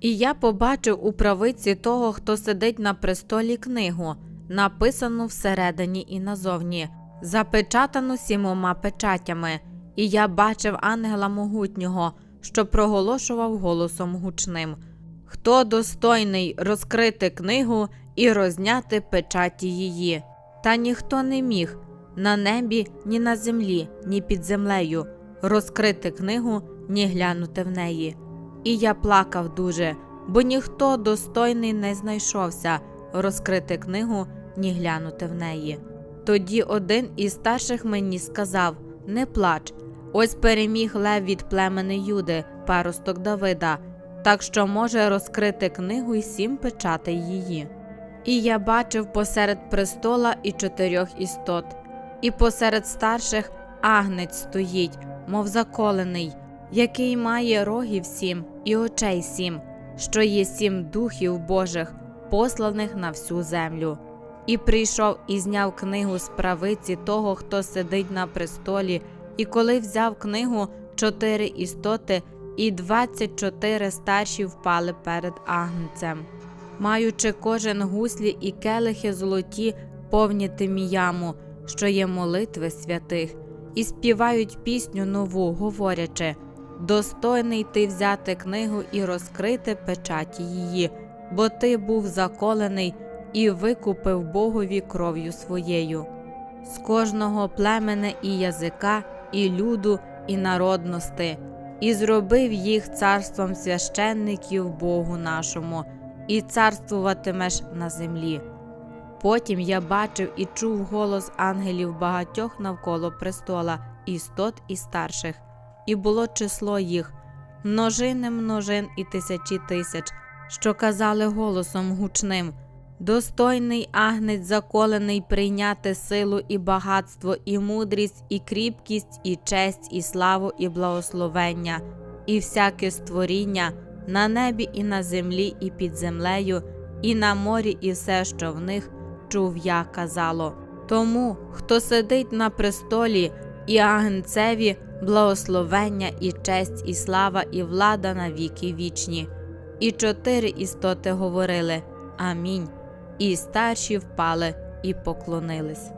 І я побачив у правиці того, хто сидить на престолі книгу, написану всередині і назовні, запечатану сімома печатями, і я бачив ангела могутнього, що проголошував голосом гучним. Хто достойний розкрити книгу і розняти печаті її? Та ніхто не міг на небі, ні на землі, ні під землею розкрити книгу, ні глянути в неї. І я плакав дуже, бо ніхто достойний не знайшовся розкрити книгу, ні глянути в неї. Тоді один із старших мені сказав: Не плач, ось переміг лев від племени Юди, паросток Давида, так що може розкрити книгу і сім печатей її. І я бачив посеред престола і чотирьох істот, і посеред старших агнець стоїть, мов заколений, який має рогів сім і очей сім, що є сім духів Божих, посланих на всю землю. І прийшов і зняв книгу з правиці того, хто сидить на престолі, і коли взяв книгу, чотири істоти, і двадцять чотири старші впали перед агнцем, маючи кожен гуслі і келихи золоті, повні тиміяму, що є молитви святих, і співають пісню нову, говорячи достойний ти взяти книгу і розкрити печаті її, бо ти був заколений і викупив Богові кров'ю своєю. З кожного племене і язика, і люду, і народності, і зробив їх царством священників Богу нашому, і царствуватимеш на землі. Потім я бачив і чув голос ангелів багатьох навколо престола, істот і старших, і було число їх множини множин і тисячі тисяч, що казали голосом гучним. Достойний агнець заколений прийняти силу і багатство, і мудрість, і кріпкість, і честь, і славу, і благословення, і всяке створіння на небі і на землі, і під землею, і на морі, і все, що в них, чув я казало. Тому, хто сидить на престолі, і агнцеві благословення, і честь, і слава, і влада на віки вічні. І чотири істоти говорили Амінь. І старші впали і поклонились.